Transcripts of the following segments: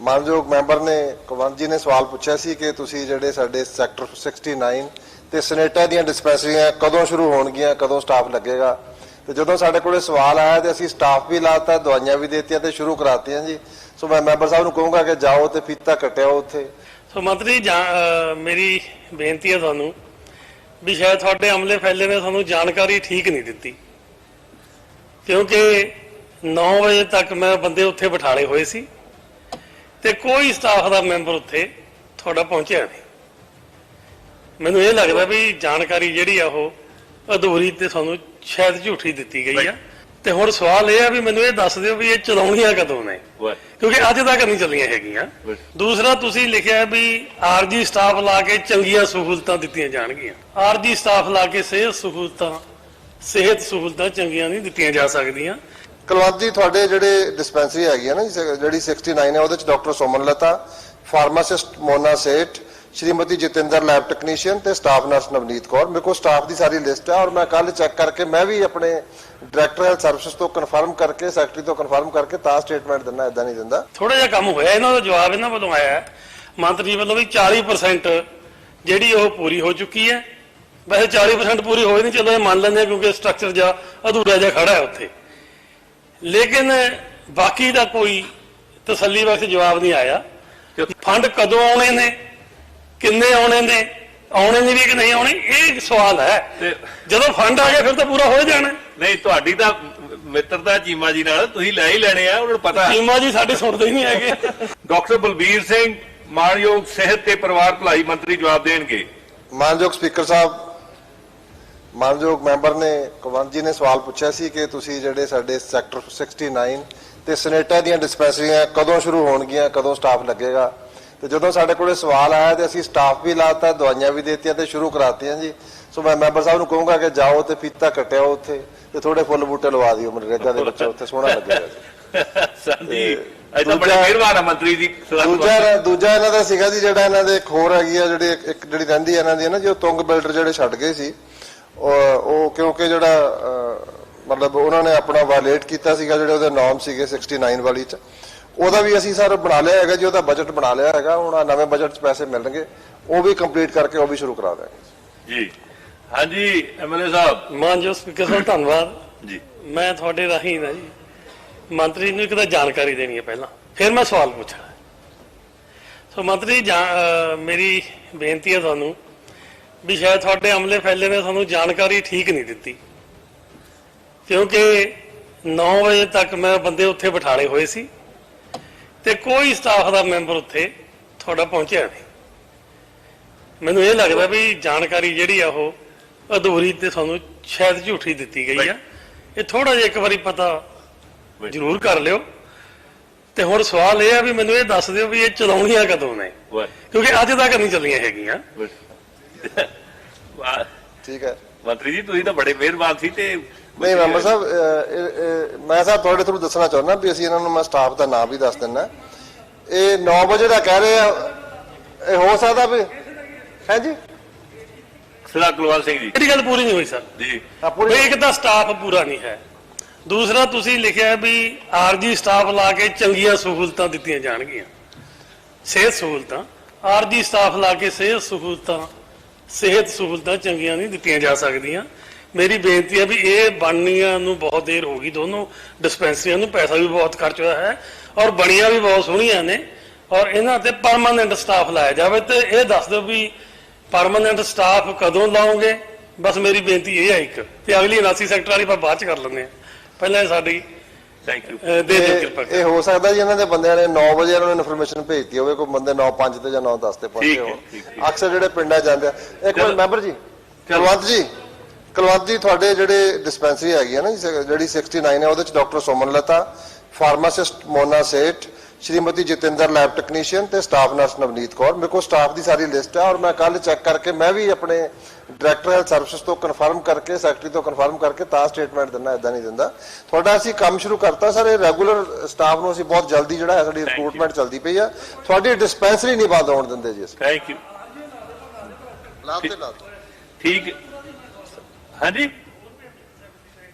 ਮਾਨਯੋਗ ਮੈਂਬਰ ਨੇ, ਕੁਲਵੰਤ ਜੀ ਨੇ ਸਵਾਲ ਪੁੱਛਿਆ ਸੀ ਕਿ ਤੁਸੀਂ ਜਿਹੜੇ ਸਾਡੇ ਸੈਕਟਰ 69 ਤੇ ਸਨੇਟਾ ਦੀਆਂ ਡਿਸਪੈਂਸਰੀਆਂ ਕਦੋਂ ਸ਼ੁਰੂ ਹੋਣਗੀਆਂ, ਕਦੋਂ ਸਟਾਫ ਲੱਗੇਗਾ? ਤੇ ਜਦੋਂ ਸਾਡੇ ਕੋਲੇ ਸਵਾਲ ਆਇਆ ਤੇ ਅਸੀਂ ਸਟਾਫ ਵੀ ਲਾਤਾ, ਦਵਾਈਆਂ ਵੀ ਦੇਤੀਆਂ ਤੇ ਸ਼ੁਰੂ ਕਰਾਤੀਆਂ ਜੀ। ਸੋ ਮੈਂ ਮੈਂਬਰ ਸਾਹਿਬ ਨੂੰ ਕਹੂੰਗਾ ਕਿ ਜਾਓ ਤੇ ਫੀਤਾ ਕਟਿਆਓ ਉੱਥੇ। ਸੋ ਮੰਤਰੀ ਮੇਰੀ ਬੇਨਤੀ ਹੈ ਤੁਹਾਨੂੰ ਵੀ ਸ਼ਾਇਦ ਤੁਹਾਡੇ ਅਮਲੇ ਫੈਲੇ ਨੇ ਤੁਹਾਨੂੰ ਜਾਣਕਾਰੀ ਠੀਕ ਨਹੀਂ ਦਿੱਤੀ। ਕਿਉਂਕਿ 9 ਵਜੇ ਤੱਕ ਮੈਂ ਬੰਦੇ ਉੱਥੇ ਬਿਠਾਲੇ ਹੋਏ ਸੀ। ਤੇ ਕੋਈ ਸਟਾਫ ਦਾ ਮੈਂਬਰ ਉੱਥੇ ਤੁਹਾਡਾ ਪਹੁੰਚਿਆ ਨਹੀਂ। ਮੈਨੂੰ ਇਹ ਲੱਗਦਾ ਵੀ ਜਾਣਕਾਰੀ ਜਿਹੜੀ ਆ ਉਹ ਅਧੂਰੀ ਤੇ ਤੁਹਾਨੂੰ ਸ਼ਾਇਦ ਝੂਠੀ ਦਿੱਤੀ ਗਈ ਆ। ਤੇ ਹੁਣ ਸਵਾਲ ਇਹ ਆ ਵੀ ਮੈਨੂੰ ਇਹ ਦੱਸ ਦਿਓ ਵੀ ਇਹ ਚਲਾਉਣੀਆਂ ਕਦੋਂ ਨੇ। ਕਿਉਂਕਿ ਅੱਜ ਤੱਕ ਨਹੀਂ ਚੱਲੀਆਂ ਹੈਗੀਆਂ। ਦੂਸਰਾ ਤੁਸੀਂ ਲਿਖਿਆ ਵੀ ਆਰਜੀ ਸਟਾਫ ਲਾ ਕੇ ਚੰਗੀਆਂ ਸਹੂਲਤਾਂ ਦਿੱਤੀਆਂ ਜਾਣਗੀਆਂ। ਆਰਜੀ ਸਟਾਫ ਲਾ ਕੇ ਸਿਹਤ ਸਹੂਲਤਾਂ ਸਿਹਤ ਸਹੂਲਤਾਂ ਚੰਗੀਆਂ ਨਹੀਂ ਦਿੱਤੀਆਂ ਜਾ ਸਕਦੀਆਂ। ਕੁਲਵੰਤ ਜੀ, ਤੁਹਾਡੇ ਜਿਹੜੇ ਡਿਸਪੈਂਸਰੀ ਹੈਗੀ ਹੈ ਨਾ ਜਿਹੜੀ 69 ਹੈ, ਉਹਦੇ ਚ doctor Somanlata pharmacist Mona Seth, Shrimati Jatinder lab technician ਤੇ ਸਟਾਫ ਨਰਸ ਨਵਨੀਤ ਕੌਰ। ਮੇਰੇ ਕੋਲ ਸਟਾਫ ਦੀ ਸਾਰੀ ਲਿਸਟ ਹੈ ਔਰ ਮੈਂ ਕੱਲ ਚੈੱਕ ਕਰਕੇ ਮੈਂ ਵੀ ਆਪਣੇ ਡਾਇਰੈਕਟਰ ਹੈਲਥ ਸਰਵਿਸਿਜ਼ ਤੋਂ ਕਨਫਰਮ ਕਰਕੇ ਸੈਕਟਰੀ ਤੋਂ ਕਨਫਰਮ ਕਰਕੇ ਤਾਂ ਸਟੇਟਮੈਂਟ ਦਿੰਦਾ ਇਦਾਂ ਨਹੀਂ ਦਿੰਦਾ। ਥੋੜਾ ਜਿਹਾ ਕੰਮ ਹੋਇਆ, ਇਹਨਾਂ ਦਾ ਜਵਾਬ ਇਹਨਾਂ ਵੱਲੋਂ ਆਇਆ ਮੰਤਰੀ ਵੱਲੋਂ ਵੀ 40% ਜਿਹੜੀ ਉਹ ਪੂਰੀ ਹੋ ਚੁੱਕੀ ਹੈ। ਵੈਸੇ 40% ਪੂਰੀ ਹੋਈ ਨਹੀਂ, ਚਲੋ ਇਹ ਮੰਨ ਲੈਂਦੇ ਕਿਉਂਕਿ ਸਟਰਕਚਰ ਜਾਂ ਅਧੂਰਾ ਜਿਹਾ ਖੜਾ ਹੈ ਉੱਥੇ। ਲੇਕਿਨ ਬਾਕੀ ਦਾ ਕੋਈ ਤਸੱਲੀ ਬਖਸ਼ ਜਵਾਬ ਨਹੀਂ ਆਇਆ। ਫੰਡ ਕਦੋਂ ਆਉਣੇ ਨੇ ਕਿੰਨੇ ਆਉਣੇ ਨੇ ਆਉਣੇ ਨੇ ਵੀ ਕਿ ਨਹੀਂ ਆਉਣੇ ਇਹ ਸਵਾਲ ਹੈ। ਜਦੋਂ ਫੰਡ ਆ ਗਿਆ ਫਿਰ ਤਾਂ ਪੂਰਾ ਹੋ ਜਾਣਾ। ਨਹੀਂ ਤੁਹਾਡੀ ਤਾਂ ਮਿੱਤਰਤਾ ਚੀਮਾ ਜੀ ਨਾਲ ਤੁਸੀਂ ਲੈ ਹੀ ਲੈਣੇ ਆ ਉਹਨਾਂ ਨੂੰ ਪਤਾ। ਟੀਮਾਂ ਜੀ ਸਾਡੇ ਸੁਣਦੇ ਹੀ ਨਹੀਂ ਹੈਗੇ। ਡਾਕਟਰ ਬਲਬੀਰ ਸਿੰਘ ਮਾਨਯੋਗ ਸਿਹਤ ਤੇ ਪਰਿਵਾਰ ਭਲਾਈ ਮੰਤਰੀ ਜਵਾਬ ਦੇਣਗੇ। ਮਾਨਯੋਗ ਸਪੀਕਰ ਸਾਹਿਬ ਮਾਨਯੋਗ ਮੈਂਬਰ ਨੇ ਕੁਲਵੰਤ ਜੀ ਨੇ ਸਵਾਲ ਪੁੱਛਿਆ ਸੀ ਕਿ ਤੁਸੀਂ ਜਿਹੜੇ ਸਾਡੇ ਸੈਕਟਰ 69 ਤੇ ਸਨੇਟਾ ਦੀਆਂ ਡਿਸਪੈਂਸਰੀਆਂ ਕਦੋਂ ਸ਼ੁਰੂ ਹੋਣਗੀਆਂ ਕਦੋਂ ਸਟਾਫ ਲੱਗੇਗਾ? ਤੇ ਜਦੋਂ ਸਾਡੇ ਕੋਲੇ ਸਵਾਲ ਆਇਆ ਤੇ ਅਸੀਂ ਸਟਾਫ ਵੀ ਲਾਤਾ ਦਵਾਈਆਂ ਵੀ ਦੇਤੀਆਂ ਤੇ ਸ਼ੁਰੂ ਕਰਾਤੀਆਂ ਜੀ। ਸੋ ਮੈਂ ਮੈਂਬਰ ਸਾਹਿਬ ਨੂੰ ਕਹੂੰਗਾ ਕਿ ਜਾਓ ਤੇ ਫੀਤਾ ਕੱਟਿਓ ਉੱਥੇ ਤੇ ਥੋੜੇ ਫੁੱਲ ਬੂਟੇ ਲਵਾ ਦਿਓ ਮਨਰੇਗਾ ਦੇ ਵਿੱਚ ਉੱਥੇ ਸੋਹਣਾ ਲੱਗੇਗਾ ਇਹ ਤਾਂ ਬੜੇ ਮਿਹਰਬਾਨ ਆ ਮੰਤਰੀ ਜੀ ਦੂਜਾ ਦੂਜਾ ਇਹਨਾਂ ਦਾ ਸੀਗਾ ਜੀ ਜਿਹੜਾ ਇਹਨਾਂ ਦੇ ਹੋਰ ਹੈਗੀ ਆ ਜਿਹੜੀ ਇੱਕ- ਇੱਕ ਜਿਹੜੀ ਰਹਿੰਦੀ ਆ ਇਹਨਾਂ ਦੀ ਨਾ ਜੋ ਤੁੰਗ ਬਿਲਡਰ ਜਿਹੜੇ ਛੱਡ ਗਏ ਸੀ। ਉਹ ਉਹ ਕਿਉਂਕਿ ਜਿਹੜਾ ਮਤਲਬ ਉਹਨਾਂ ਨੇ ਆਪਣਾ ਵਾਇਲੇਟ ਕੀਤਾ ਸੀਗਾ ਜਿਹੜੇ ਉਹਦੇ ਨਾਮ ਸੀਗੇ 69 ਵਾਲੀ ਚ। ਉਹਦਾ ਵੀ ਅਸੀਂ ਸਰ ਬਣਾ ਲਿਆ ਹੈਗਾ ਜੀ ਉਹਦਾ ਬਜਟ ਬਣਾ ਲਿਆ ਹੈਗਾ ਹੁਣ ਆਹ ਨਵੇਂ ਬਜਟ ਚ ਪੈਸੇ ਮਿਲਣਗੇ ਉਹ ਵੀ ਕੰਪਲੀਟ ਕਰਕੇ ਉਹ ਵੀ ਸ਼ੁਰੂ ਕਰਾ ਦਾਂਗੇ ਜੀ। ਹਾਂਜੀ ਐਮਐਲਏ ਸਾਹਿਬ। ਮਾਨਯੋਗ ਸਪੀਕਰ ਸਾਹਿਬ ਧੰਨਵਾਦ। ਜੀ। ਮੈਂ ਤੁਹਾਡੇ ਰਾਹੀਂ ਨਾ ਜੀ ਮੰਤਰੀ ਨੂੰ ਇੱਕ ਤਾਂ ਜਾਣਕਾਰੀ ਦੇਣੀ ਹੈ ਪਹਿਲਾਂ ਫਿਰ ਮੈਂ ਸਵਾਲ ਪੁੱਛਣਾ। ਹੈ। ਸੋ ਮੰਤਰੀ ਮੇਰੀ ਬੇਨਤੀ ਹੈ ਤੁਹਾਨੂੰ ਵੀ ਸ਼ਾਇਦ ਤੁਹਾਡੇ ਅਮਲੇ ਫੈਲੇ ਨੇ ਤੁਹਾਨੂੰ ਜਾਣਕਾਰੀ ਠੀਕ ਨਹੀਂ ਦਿੱਤੀ। ਕਿਉਂਕਿ 9 ਵਜੇ ਤੱਕ ਮੈਂ ਬੰਦੇ ਉੱਥੇ ਬਿਠਾਲੇ ਹੋਏ ਸੀ ਤੇ ਕੋਈ ਸਟਾਫ ਦਾ ਮੈਂਬਰ ਉੱਥੇ ਤੁਹਾਡਾ ਪਹੁੰਚਿਆ ਨਹੀਂ। ਮੈਨੂੰ ਇਹ ਲੱਗਦਾ ਵੀ ਜਾਣਕਾਰੀ ਜਿਹੜੀ ਆ ਉਹ ਅਧੂਰੀ ਤੇ ਤੁਹਾਨੂੰ ਸ਼ਾਇਦ ਝੂਠੀ ਦਿੱਤੀ ਗਈ ਆ। ਇਹ ਥੋੜਾ ਜਿਹਾ ਇੱਕ ਵਾਰੀ ਪਤਾ ਜ਼ਰੂਰ ਕਰ ਲਿਓ। ਤੇ ਹੁਣ ਸਵਾਲ ਇਹ ਆ ਵੀ ਮੈਨੂੰ ਇਹ ਦੱਸ ਦਿਓ ਵੀ ਇਹ ਚਲਾਉਣੀਆਂ ਕਦੋਂ ਨੇ। ਕਿਉਂਕਿ ਅੱਜ ਤੱਕ ਨਹੀਂ ਚੱਲੀਆਂ ਹੈਗੀਆਂ। ਠੀਕ ਹੈ। ਮੰਤਰੀ ਜੀ ਤੁਸੀਂ ਤਾਂ ਬੜੇ ਮਿਹਰਬਾਨ ਸੀ ਤੇ ਨਹੀਂ ਮੈਂਬਰ ਸਾਹਿਬ ਇਹ- ਇਹ- ਮੈਂ ਸਾਹਿਬ ਤੁਹਾਡੇ ਥਰੂ ਦੱਸਣਾ ਚਾਹੁੰਦਾ ਵੀ ਅਸੀਂ ਇਹਨਾਂ ਨੂੰ ਮੈਂ ਸਟਾਫ ਦਾ ਨਾਮ ਵੀ ਦੱਸ ਦਿੰਦਾ। ਇਹ 9 ਵਜੇ ਦਾ ਕਹਿ ਰਹੇ ਆ। ਇਹ ਹੋ ਸਕਦਾ ਵੀ ਹੈ ਜੀ ਸਰਦਾਰ ਕੁਲਵੰਤ ਸਿੰਘ ਜੀ। ਇਹਦੀ ਗੱਲ ਪੂਰੀ ਨਹੀਂ ਹੋਈ ਸਰ। ਜੀ। ਆ ਪੂਰੀ ਵੀ ਇੱਕ ਤਾਂ ਸਟਾਫ ਪੂਰਾ ਨਹੀਂ ਹੈ। ਦੂਸਰਾ ਤੁਸੀਂ ਲਿਖਿਆ ਵੀ ਆਰਜੀ ਸਟਾਫ ਲਾ ਕੇ ਚੰਗੀਆਂ ਸਹੂਲਤਾਂ ਦਿੱਤੀਆਂ ਜਾਣਗੀਆਂ। ਸਿਹਤ ਸਹੂਲਤਾਂ। ਆਰਜੀ ਸਟਾਫ ਲਾ ਕੇ ਸਿਹਤ ਸਹੂਲਤਾਂ ਸਿਹਤ ਸਹੂਲਤਾਂ ਚੰਗੀਆਂ ਨਹੀਂ ਦਿੱਤੀਆਂ ਜਾ ਸਕਦੀਆਂ। ਮੇਰੀ ਬੇਨਤੀ ਹੈ ਵੀ ਇਹ ਬਣਨੀਆਂ ਨੂੰ ਬਹੁਤ ਦੇਰ ਹੋ ਗਈ। ਦੋਨੋਂ ਡਿਸਪੈਂਸਰੀਆਂ ਨੂੰ ਪੈਸਾ ਵੀ ਬਹੁਤ ਖਰਚ ਹੋਇਆ ਹੈ ਔਰ ਬਣੀਆਂ ਵੀ ਬਹੁਤ ਸੋਹਣੀਆਂ ਨੇ ਔਰ ਇਹਨਾਂ ਤੇ ਪਰਮਾਨੈਂਟ ਸਟਾਫ ਲਾਇਆ ਜਾਵੇ ਤੇ ਇਹ ਦੱਸ ਦਿਓ ਵੀ ਪਰਮਾਨੈਂਟ ਸਟਾਫ ਕਦੋਂ ਲਾਉਂਗੇ ਬਸ ਮੇਰੀ ਬੇਨਤੀ ਇਹ ਹੈ ਇੱਕ ਤੇ ਅਗਲੀ 79 ਸੈਕਟਰ ਵਾਲੀ ਆਪਾਂ ਬਾਅਦ ਚ ਕਰ ਲੈਂਦੇ ਆ ਪਹਿਲਾਂ ਇਹ ਸਾਡੀ ਥੈਂਕ ਯੂ ਅਹ, ਦੇ ਦਿਓ ਇਹ ਕਿਰਪਾ ਕਰਕੇ ਇਹ ਹੋ ਸਕਦਾ ਜੀ ਇਹਨਾਂ ਦੇ ਬੰਦਿਆਂ ਨੇ 9 ਵਜੇ ਇਹਨਾਂ ਨੂੰ ਇਨਫੋਰਮੇਸ਼ਨ ਭੇਜਤੀ ਹੋਵੇ ਕੋਈ ਬੰਦੇ 9:05 ਤੇ ਜਾਂ 9:10 ਤੇ ਪਹੁੰਚੇ ਹੋਣ। ਅਕਸਰ ਜਿਹੜੇ ਪਿੰਡਾਂ ਜਾਂਦੇ ਆ। ਇੱਕ ਮਿੰਟ। ਮੈਂਬਰ ਜੀ। ਕੁਲਵੰਤ ਜੀ। ਕੁਲਵੰਤ ਜੀ ਤੁਹਾਡੇ ਜਿਹੜੇ ਡਿਸਪੈਂਸਰੀ ਹੈਗੀ ਹੈ ਨਾ ਜਿਹੜੀ 69 ਹੈ ਉਹਦੇ ਚ doctor Somanlata pharmacist Mona Seth Shrimati Jatinder lab technician ਤੇ ਸਟਾਫ ਨਰਸ ਨਵਨੀਤ ਕੌਰ। ਮੇਰੇ ਕੋਲ ਸਟਾਫ ਦੀ ਸਾਰੀ ਲਿਸਟ ਹੈ ਔਰ ਮੈਂ ਕੱਲ ਚੈੱਕ ਕਰਕੇ ਮੈਂ ਵੀ ਆਪਣੇ ਡਾਇਰੈਕਟਰ ਹੈਲਥ ਸਰਵਿਸਿਜ਼ ਤੋਂ ਕਨਫਰਮ ਕਰਕੇ ਸੈਕਟਰੀ ਤੋਂ ਕਨਫਰਮ ਕਰਕੇ ਤਾਂ ਸਟੇਟਮੈਂਟ ਦਿੰਦਾ ਇਦਾਂ ਨਹੀਂ ਦਿੰਦਾ। ਤੁਹਾਡਾ ਅਸੀਂ ਕੰਮ ਸ਼ੁਰੂ ਕਰਤਾ ਸਰ ਇਹ ਰੈਗੂਲਰ ਸਟਾਫ ਨੂੰ ਅਸੀਂ ਬਹੁਤ ਜਲਦੀ ਜਿਹੜਾ ਹੈ ਸਾਡੀ. ਰਿਕਰੂਟਮੈਂਟ ਚੱਲਦੀ ਪਈ ਆ। ਤੁਹਾਡੀ ਡਿਸਪੈਂਸਰੀ ਨਹੀਂ ਬੰਦ ਹੋਣ ਦਿੰਦੇ ਜੀ ਅਸੀਂ। ਥੈਂਕ ਯੂ ਲਾਤੇ ਲਾਤੇ ਠੀਕ ਹਾਂਜੀ?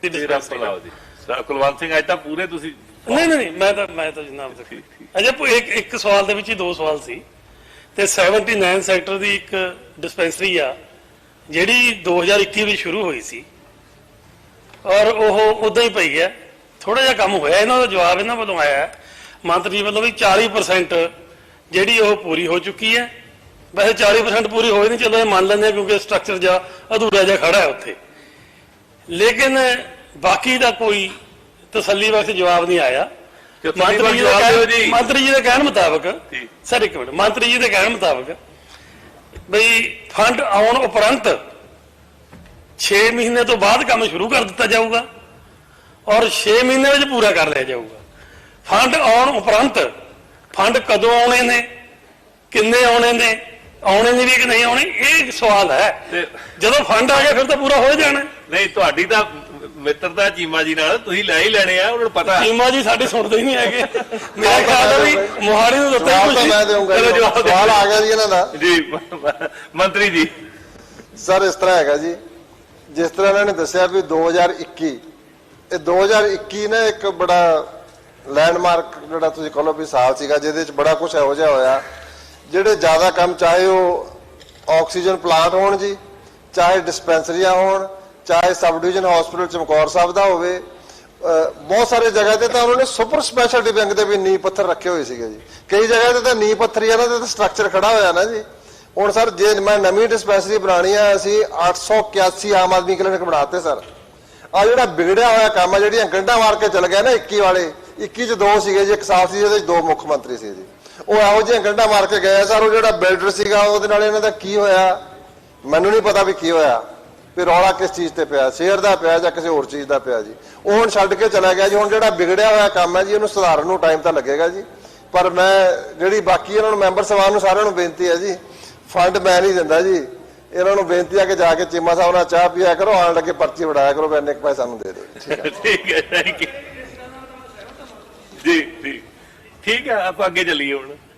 ਤੇਰਾ ਭਲਾ ਹੋ ਜੀ। ਕੁਲਵੰਤ ਸਿੰਘ ਅੱਜ ਤਾਂ ਪੂਰੇ ਤੁਸੀਂ ਨਹੀਂ ਨਹੀਂ ਮੈਂ ਤਾਂ ਮੈਂ ਤਾਂ ਜਨਾਬ ਦੇਖੀ ਅਜੇ ਇੱਕ ਇੱਕ ਸਵਾਲ ਦੇ ਵਿੱਚ ਹੀ ਦੋ ਸਵਾਲ ਸੀ। ਤੇ 79 ਸੈਕਟਰ ਦੀ ਇੱਕ ਡਿਸਪੈਂਸਰੀ ਆ ਜਿਹੜੀ 2021 ਵਿੱਚ ਸ਼ੁਰੂ ਹੋਈ ਸੀ। ਔਰ ਉਹ ਉਦਾਂ ਹੀ ਪਈ ਹੈ। ਥੋੜਾ ਜਿਹਾ ਕੰਮ ਹੋਇਆ ਇਹਨਾਂ ਦਾ ਜਵਾਬ ਇਹਨਾਂ ਵੱਲੋਂ ਆਇਆ ਹੈ। ਮੰਤਰੀ ਵੱਲੋਂ ਵੀ 40% ਜਿਹੜੀ ਉਹ ਪੂਰੀ ਹੋ ਚੁੱਕੀ ਹੈ। ਵੈਸੇ 40% ਪੂਰੀ ਹੋਈ ਨਹੀਂ ਚਲੋ ਇਹ ਮੰਨ ਲੈਂਦੇ ਕਿਉਂਕਿ ਸਟਰਕਚਰ ਜਾਂ ਅਧੂਰਾ ਜਿਹਾ ਖੜਾ ਹੈ ਉੱਥੇ। ਲੇਕਿਨ ਬਾਕੀ ਦਾ ਕੋਈ ਤਸੱਲੀ ਬਖਸ਼ ਜਵਾਬ ਨਹੀਂ ਆਇਆ। ਮੰਤਰੀ ਜੀ ਦਾ ਕਹਿਣ-। ਮੰਤਰੀ ਜੀ ਦੇ ਕਹਿਣ ਮੁਤਾਬਕ। ਸਰ ਇੱਕ ਮਿੰਟ। ਮੰਤਰੀ ਜੀ ਦੇ ਕਹਿਣ ਮੁਤਾਬਕ ਬਈ ਫੰਡ ਆਉਣ ਉਪਰੰਤ 6 ਮਹੀਨੇ ਤੋਂ ਬਾਅਦ ਕੰਮ ਸ਼ੁਰੂ ਕਰ ਦਿੱਤਾ ਜਾਊਗਾ ਔਰ 6 ਮਹੀਨੇ ਵਿੱਚ ਪੂਰਾ ਕਰ ਲਿਆ ਜਾਊਗਾ। ਫੰਡ ਆਉਣ ਉਪਰੰਤ ਫੰਡ ਕਦੋਂ ਆਉਣੇ ਨੇ ਕਿੰਨੇ ਆਉਣੇ ਨੇ ਆਉਣੇ ਨੇ ਵੀ ਕਿ ਨਹੀਂ ਆਉਣੇ ਇਹ ਸਵਾਲ ਹੈ। ਜਦੋਂ ਫੰਡ ਆ ਗਿਆ ਫਿਰ ਤਾਂ ਪੂਰਾ ਹੀ ਜਾਣਾ। ਨਹੀਂ ਤੁਹਾਡੀ ਤਾਂ ਮਿੱਤਰਤਾ ਚੀਮਾ ਜੀ ਨਾਲ ਤੁਸੀਂ ਲੈ ਹੀ ਲੈਣੇ ਆ ਉਹਨਾਂ ਨੂੰ ਪਤਾ। ਟੀਮਾਂ ਜੀ ਸਾਡੀ ਸੁਣਦੇ ਹੀ ਨਹੀਂ ਹੈਗੇ। ਮੇਰਾ ਖਿਆਲ ਹੈ ਵੀ ਮੋਹਾਲੀ ਨੂੰ ਦਿੱਤਾ ਕੁਛ। ਮੈਂ ਦੇਵਾਂਗਾ। ਸਵਾਲ ਆ ਗਿਆ ਜੀ ਇਹਨਾਂ ਦਾ। ਜੀ ਮੰਤਰੀ ਜੀ। ਸਰ ਇਸ ਤਰ੍ਹਾਂ ਹੈਗਾ ਜੀ। ਜਿਸ ਤਰ੍ਹਾਂ ਇਹਨਾਂ ਨੇ ਦੱਸਿਆ ਵੀ 2021 ਇਹ 2021 ਨਾ ਇੱਕ ਬੜਾ ਲੈਂਡਮਾਰਕ ਜਿਹੜਾ ਤੁਸੀਂ ਕਹੋ ਵੀ ਸਾਲ ਸੀਗਾ ਜਿਹਦੇ ਵਿੱਚ ਬੜਾ ਕੁਝ ਇਹੋ ਜਿਹਾ ਹੋਇਆ। ਜਿਹੜੇ ਜ਼ਿਆਦਾ ਕੰਮ ਚਾਹੇ ਉਹ ਆਕਸੀਜਨ ਪਲਾਂਟ ਹੋਣ ਜੀ ਚਾਹੇ ਡਿਸਪੈਂਸਰੀਆਂ ਹੋਣ ਚਾਹੇ sub division hospital Chamkaur Sahib ਦਾ ਹੋਵੇ ਬਹੁਤ ਸਾਰੇ ਜਗ੍ਹਾ ਤੇ ਤਾਂ ਉਹਨਾਂ ਨੇ ਸੁਪਰ ਸਪੈਸ਼ਲਟੀ ਬੈਂਕ ਦੇ ਵੀ ਨੀਂਹ ਪੱਥਰ ਰੱਖੇ ਹੋਏ ਸੀਗੇ ਜੀ। ਕਈ ਜਗ੍ਹਾ ਤੇ ਤਾਂ ਨੀਂਹ ਹੀ ਇਹਨਾਂ ਦੇ ਤਾਂ ਸਟਰਕਚਰ ਖੜਾ ਹੋਇਆ ਨਾ ਜੀ। ਹੁਣ ਸਰ, ਜੇ ਮੈਂ ਨਵੀਂ ਡਿਸਪੈਂਸਰੀ ਬਣਾਣੀ ਆ, ਅਸੀਂ 881 ਆਮ ਆਦਮੀ ਕਲੀਨਿਕ ਬਣਾਤੇ ਸਰ। ਆ ਜਿਹੜਾ ਵਿਗੜਿਆ ਹੋਇਆ ਕੰਮ ਆ, ਜਿਹੜੀਆਂ ਗੰਢਾਂ ਮਾਰ ਕੇ ਚੱਲ ਗਿਆ ਨਾ 21 ਵਾਲੇ 21 ਚ ਦੋ ਸੀਗੇ ਜੀ, ਇੱਕ ਸਾਫ਼ ਸੀ, ਜਿਹਦੇ ਚ ਦੋ ਮੁੱਖ ਮੰਤਰੀ ਸੀ ਜੀ। ਉਹ ਇਹੋ ਜਿਹੀਆਂ ਗੰਢਾਂ ਮਾਰ ਕੇ ਗਏ ਸਰ, ਉਹ ਜਿਹੜਾ ਬਿਲਡਰ ਸੀਗਾ, ਉਹਦੇ ਨਾਲ ਇਹਨਾਂ ਦਾ ਕੀ ਹੋਇਆ? ਮੈਨੂੰ ਨਹੀਂ ਪਤਾ ਵੀ ਕੀ ਹੋਇਆ। ਵੀ ਰੌਲਾ ਕਿਸ ਚੀਜ਼ ਤੇ ਪਿਆ ਸ਼ੇਅਰ ਦਾ ਪਿਆ ਜਾਂ ਕਿਸੇ ਹੋਰ ਚੀਜ਼ ਦਾ ਪਿਆ ਜੀ? ਉਹ ਹੁਣ ਛੱਡ ਕੇ ਚਲਾ ਗਿਆ ਜੀ, ਹੁਣ ਜਿਹੜਾ ਵਿਗੜਿਆ ਹੋਇਆ ਕੰਮ ਹੈ ਜੀ ਉਹਨੂੰ ਸੁਧਾਰਨ ਨੂੰ ਟਾਈਮ ਤਾਂ ਲੱਗੇਗਾ ਜੀ। ਪਰ ਮੈਂ ਜਿਹੜੀ ਬਾਕੀ ਇਹਨਾਂ ਨੂੰ ਮੈਂਬਰ ਸਭਾ ਨੂੰ ਸਾਰਿਆਂ ਨੂੰ ਬੇਨਤੀ ਹੈ ਜੀ, ਫੰਡ ਮੈਂ ਨਹੀਂ ਦਿੰਦਾ ਜੀ। ਇਹਨਾਂ ਨੂੰ ਬੇਨਤੀ ਹੈ ਕਿ ਜਾ ਕੇ ਚੀਮਾ ਸਾਹਿਬ ਨਾਲ ਚਾਹ ਪੀਆ ਕਰੋ ਆਣ ਲੱਗੇ ਪਰਚੀ ਵੜਾਇਆ ਕਰੋ ਵੀ ਇੰਨੇ ਕੁ ਪੈਸੇ ਸਾਨੂੰ ਦੇ ਦਿਓ। ਠੀਕ ਹੈ ਥੈਂਕ ਯੂ ਜੀ ਜੀ। ਠੀਕ ਹੈ, ਆਪਾਂ ਅੱਗੇ ਚੱਲੀਏ ਹੁਣ।